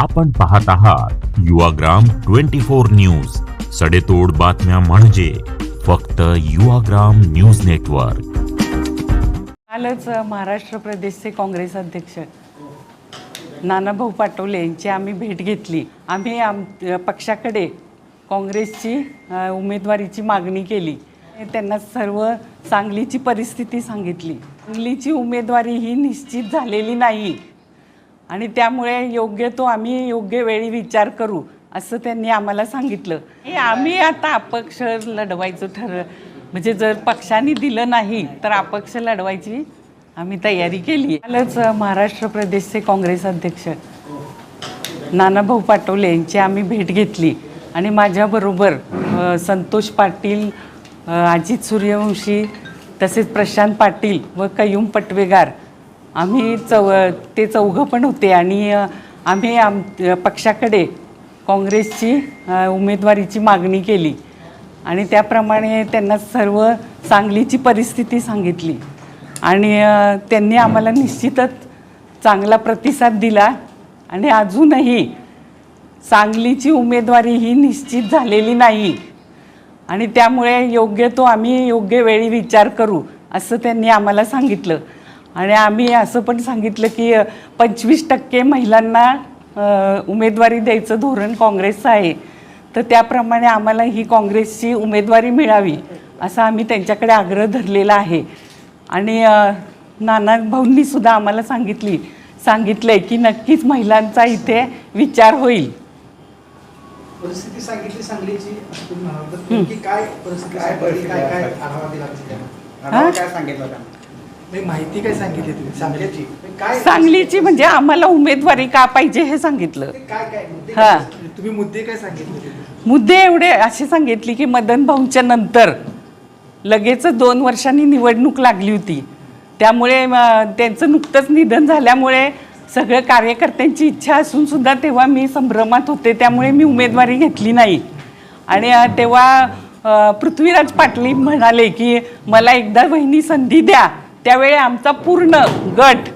आपण पाहत आहात युवाग्राम ट्वेंटी फोर न्यूज. सडेतोड बातम्या म्हणजे फक्त युवाग्राम न्यूज नेटवर्क. कालच महाराष्ट्र प्रदेशचे काँग्रेस अध्यक्ष नानाभाऊ पाटोले यांची आम्ही भेट घेतली. आम्ही आम पक्षाकडे काँग्रेसची उमेदवारीची मागणी केली. त्यांना सर्व सांगलीची परिस्थिती सांगितली. सांगलीची उमेदवारी ही निश्चित झालेली नाही. आणि त्यामुळे योग्य तो आम्ही योग्य वेळी विचार करू असं त्यांनी आम्हाला सांगितलं. हे आम्ही आता अपक्ष लढवायचं ठर म्हणजे जर पक्षाने दिलं नाही तर अपक्ष लढवायची आम्ही तयारी केली. कालच महाराष्ट्र प्रदेशचे काँग्रेस अध्यक्ष नानाभाऊ पाटोले यांची आम्ही भेट घेतली. आणि माझ्याबरोबर संतोष पाटील अजित सूर्यवंशी तसेच प्रशांत पाटील व कयूम पटवेगार आम्ही चौ ते चौघं पण होते आणि आम्ही आम पक्षाकडे काँग्रेसची उमेदवारीची मागणी केली. आणि त्याप्रमाणे त्यांना सर्व सांगलीची परिस्थिती सांगितली. आणि त्यांनी आम्हाला निश्चितच चांगला प्रतिसाद दिला. आणि अजूनही सांगलीची उमेदवारी ही निश्चित झालेली नाही. आणि त्यामुळे योग्य तो आम्ही योग्य वेळी विचार करू असं त्यांनी आम्हाला सांगितलं. आणि आम्ही असं पण सांगितलं की पंचवीस टक्के महिलांना उमेदवारी द्यायचं धोरण काँग्रेसचं आहे. तर त्याप्रमाणे आम्हाला ही काँग्रेसची उमेदवारी मिळावी असा आम्ही त्यांच्याकडे आग्रह धरलेला आहे. आणि नाना भाऊंनी सुद्धा आम्हाला सांगितली सांगितलंय की नक्कीच महिलांचा इथे विचार होईल. परिस्थिती सांगितली सांगलीची. काय परिस्थिती सांगितली? काय काय? हा? काय सांगितलं नाही, माहिती काय सांगितली तुम्ही? सांगलीची काय सांगलीची म्हणजे आम्हाला उमेदवारी का पाहिजे हे सांगितलं. ते काय काय? मुद्दे हा. काय? तुम्ही मुद्दे काय सांगितले तिथे? मुद्दे एवढे असे सांगितले की मदन भाऊंच्या नंतर लगेच दोन वर्षांनी निवडणूक लागली होती. त्यामुळे म, त्यांचं नुकतंच निधन झाल्यामुळे सगळ्या कार्यकर्त्यांची इच्छा असून सुद्धा तेव्हा मी संभ्रमात होते. त्यामुळे मी उमेदवारी घेतली नाही. आणि अ, तेव्हा अ, पृथ्वीराज पाटील म्हणाले की मला एकदा वहिनी संधी द्या. त्यावेळी आमचा पूर्ण गट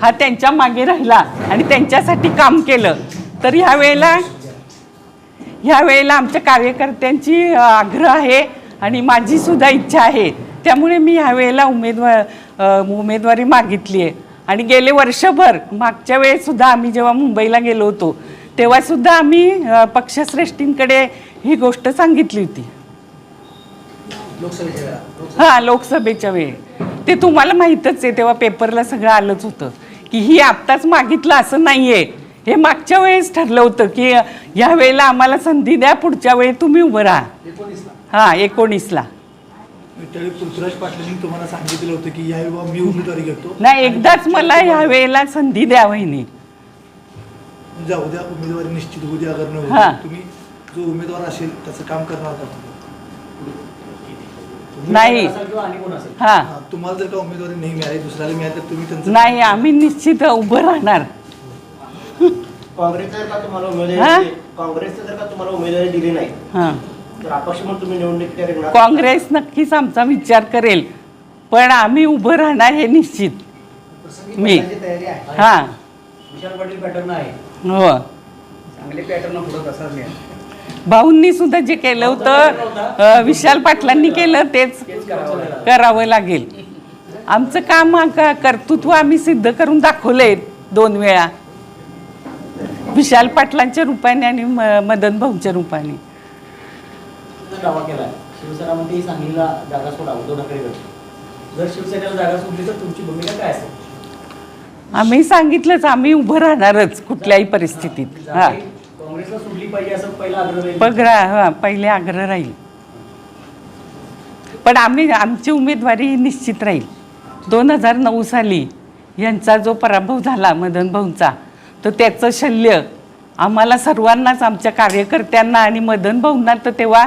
हा त्यांच्या मागे राहिला आणि त्यांच्यासाठी काम केलं. तर ह्या वेळेला ह्या वेळेला आमच्या कार्यकर्त्यांची आग्रह आहे आणि माझी सुद्धा इच्छा आहे. त्यामुळे मी ह्या वेळेला उमेदवार उमेदवारी मागितली आहे. आणि गेले वर्षभर मागच्या वेळेसुद्धा आम्ही जेव्हा मुंबईला गेलो होतो तेव्हासुद्धा आम्ही पक्षश्रेष्ठींकडे ही गोष्ट सांगितली होती. लोकसभेच्या वेळा. हां लोकसभेच्या वेळी. ते तुम्हाला माहीतच आहे तेव्हा पेपरला सगळं आलंच होतं. की ही आत्ताच मागितलं असं नाही आहे हे मागच्या वेळेस ठरलं होतं की ह्या वेळेला आम्हाला संधी द्या पुढच्या वेळी तुम्ही उभं राहा. एकोणीसला. हां एकोणीसला. त्यावेळी पृथ्वीराज पाटलांनी तुम्हाला सांगितलं होतं की या बाबा मी उमेदवारी घेतो. नाही एकदाच मला ह्या वेळेला संधी द्या वहिनी. जा उद्या उमेदवारी निश्चित होऊ द्या अगर न हा. होऊ तुम्ही जो उमेदवार असेल त्याचं काम करणार का? तुम्ही? नाही. हां. हा, तुम्हाला जर का उमेदवारी नाही मिळाली दुसऱ्याला मिळाली तर तुम्ही त्यांचं नाही आम्ही निश्चित उभं राहणार. काँग्रेसचं जर का तुम्हाला हा? उमेदवारी काँग्रेसचं जर का तुम्हाला उमेदवारी दिली नाही हां. तर अपक्ष म्हणून तुम्ही निवडणुकीच्या रिंगणात काँग्रेस नक्कीच आमचा विचार करेल पण आम्ही उभं राहणार हे निश्चित. मी. तयारी आहे. हां. विशाल पाटील पॅटर्न आहे. हो. चांगले पॅटर्न पुढे तसाच नाही भाऊंनी सुद्धा जे केलं होतं विशाल पाटलांनी केलं तेच करावं लागेल. आमचं काम कर्तृत्व आम्ही सिद्ध करून दाखवलंय दोन वेळा. विशाल पाटलांच्या रूपाने आणि मदन भाऊंच्या रूपाने. आम्ही सांगितलंच आम्ही उभं राहणारच कुठल्याही परिस्थितीत. हां. जागा काँग्रेसला पाहिजे असं पहिला आग्रह राहील. हा पहिले आग्रह राहील. पण आम्ही आमची उमेदवारी ही निश्चित राहील. दोन हजार नऊ साली यांचा जो पराभव झाला मदन भाऊंचा तर त्याचं शल्य आम्हाला सर्वांनाच आमच्या कार्यकर्त्यांना आणि मदन भाऊंना तर तेव्हा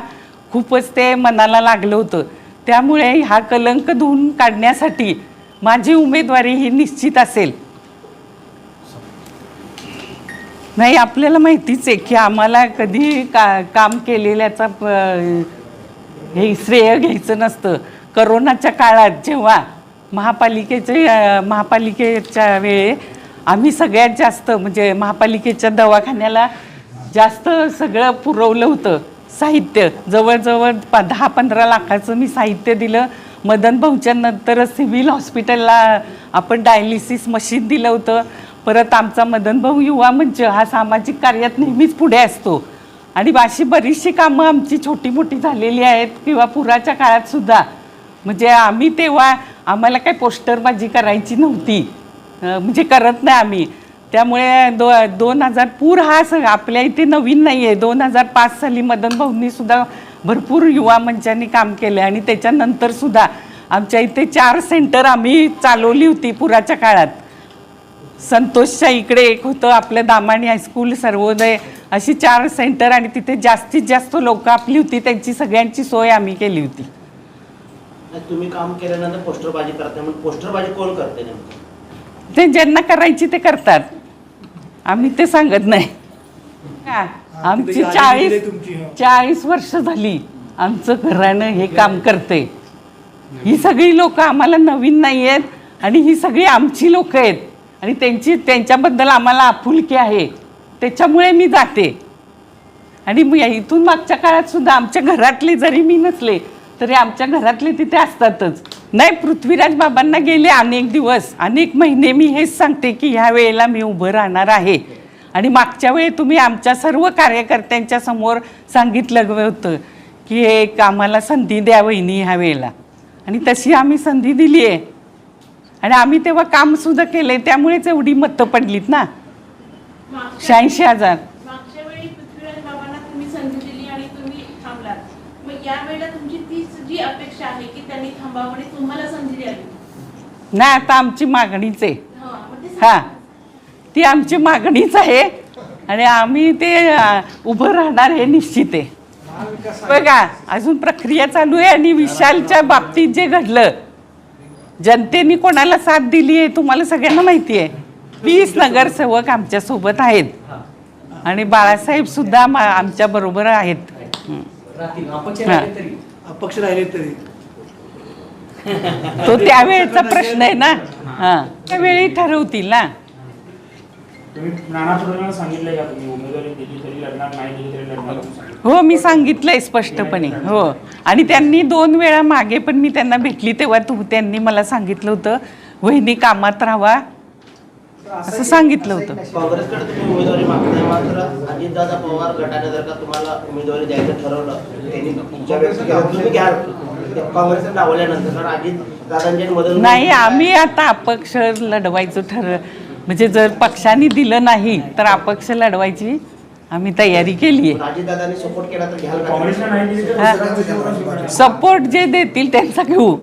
खूपच ते मनाला लागलं होतं. त्यामुळे हा कलंक धुवून काढण्यासाठी माझी उमेदवारी ही निश्चित असेल. नाही आपल्याला माहितीच आहे की आम्हाला कधी का काम केलेल्याचा प- हे श्रेय घ्यायचं नसतं. करोनाच्या काळात जेव्हा महापालिकेचे महापालिकेच्या वेळे आम्ही सगळ्यात जास्त म्हणजे महापालिकेच्या दवाखान्याला जास्त सगळं पुरवलं होतं. साहित्य जवळजवळ प दहा पंधरा लाखाचं मी साहित्य दिलं. मदन भाऊच्या नंतर सिव्हिल हॉस्पिटलला आपण डायलिसिस मशीन दिलं होतं. परत आमचा मदन भाऊ युवा मंच हा सामाजिक कार्यात नेहमीच पुढे असतो. आणि अशी बरीचशी कामं आमची छोटी मोठी झालेली आहेत किंवा पुराच्या काळात सुद्धा. म्हणजे आम्ही तेव्हा आम्हाला काही पोस्टरबाजी करायची नव्हती. म्हणजे करत नाही आम्ही. त्यामुळे दो दोन हजार पूर हा स आपल्या इथे नवीन नाही आहे दोन हजार पाच साली मदन भाऊंनी सुद्धा भरपूर युवा मंचांनी काम केलं आणि त्याच्यानंतर सुद्धा आमच्या इथे चार सेंटर आम्ही चालवली होती पुराच्या काळात. संतोषच्या इकडे एक होतं आपलं दामाणी हायस्कूल सर्वोदय अशी चार सेंटर आणि तिथे जास्तीत जास्त लोक आपली होती त्यांची सगळ्यांची सोय आम्ही केली होती. तुम्ही काम केल्यानंतर पोस्टरबाजी म्हणून पोस्टरबाजी कोण करते नेमकं? ते ज्यांना करायची ते करतात. आम्ही ते सांगत नाही. हा, आमची चाळीस हं. चाळीस वर्ष झाली आमचं घरानं हे काम करते ही सगळी लोक आम्हाला नवीन नाही आहेत आणि ही सगळी आमची लोक आहेत. आणि त्यांची त्यांच्याबद्दल आम्हाला आपुलकी आहे. त्याच्यामुळे मी जाते. आणि मग या- इथून मागच्या काळात सुद्धा आमच्या घरातले जरी मी नसले तरी आमच्या घरातले तिथे असतातच. नाही पृथ्वीराज बाबांना गेले अनेक दिवस. अनेक महिने मी हेच सांगते की ह्या वेळेला मी उभं राहणार आहे. आणि मागच्या वेळी तुम्ही आमच्या सर्व कार्यकर्त्यांच्या समोर सांगितलं होतं की एक आम्हाला संधी द्या वहिनी ह्या वेळेला. आणि तशी आम्ही संधी दिली आहे आणि आम्ही तेव्हा काम सुद्धा केले त्यामुळेच एवढी मतं पडलीत ना. शहाऐंशी हजार. मागच्या वेळी पृथ्वीराज बाबांना तुम्ही संधी दिली आणि तुम्ही थांबलात. मग या वेळेला तुमची तीच जी अपेक्षा आहे की त्यांनी थांबावं आणि तुम्हाला संधी द्यावी? नाही आता आमची मागणीच आहे. हा मग ते हा. ती आमची मागणीच आहे. आणि आम्ही ते उभं राहणार हे निश्चित आहे. बघा अजून प्रक्रिया चालू आहे आणि विशालच्या बाबतीत जे घडलं जनतेने कोणाला साथ दिली आहे तुम्हाला सगळ्यांना माहिती आहे. वीस नगरसेवक आमच्यासोबत आहेत. आणि बाळासाहेब सुद्धा आमच्या बरोबर आहेत. राहतील. अपक्ष. राहिले तरी. अपक्ष राहिले तरी. तो त्यावेळेचा प्रश्न आहे ना. हा. त्यावेळी ठरवतील ना. तुम्ही नाना पटोलेंना सांगितलंय का तुम्ही? उमेदवारी दिली तरी लढणार नाही दिली तरी लढणार. हो मी सांगितलंय स्पष्टपणे हो. आणि त्यांनी दोन वेळा मागे पण मी त्यांना भेटली तेव्हा तू त्यांनी मला सांगितलं होतं वहिनी कामात राहावा असं सांगितलं होतं. काँग्रेसकडे तुम्ही उमेदवारी मागताय मात्र अजितदादा पवार गटाने जर का तुम्हाला उमेदवारी द्यायचं ठरवलं त्यांनी तुमच्या व्यक्त केलं, तुम्ही घ्याल काँग्रेसने डावल्यानंतर कारण अजित दादांच्या मदत नाही आम्ही आता अपक्ष लढवायचं ठर म्हणजे जर पक्षाने दिलं नाही तर अपक्ष लढवायची आम्ही तयारी केली आहे सपोर्ट जे देतील त्यांचा घेऊ.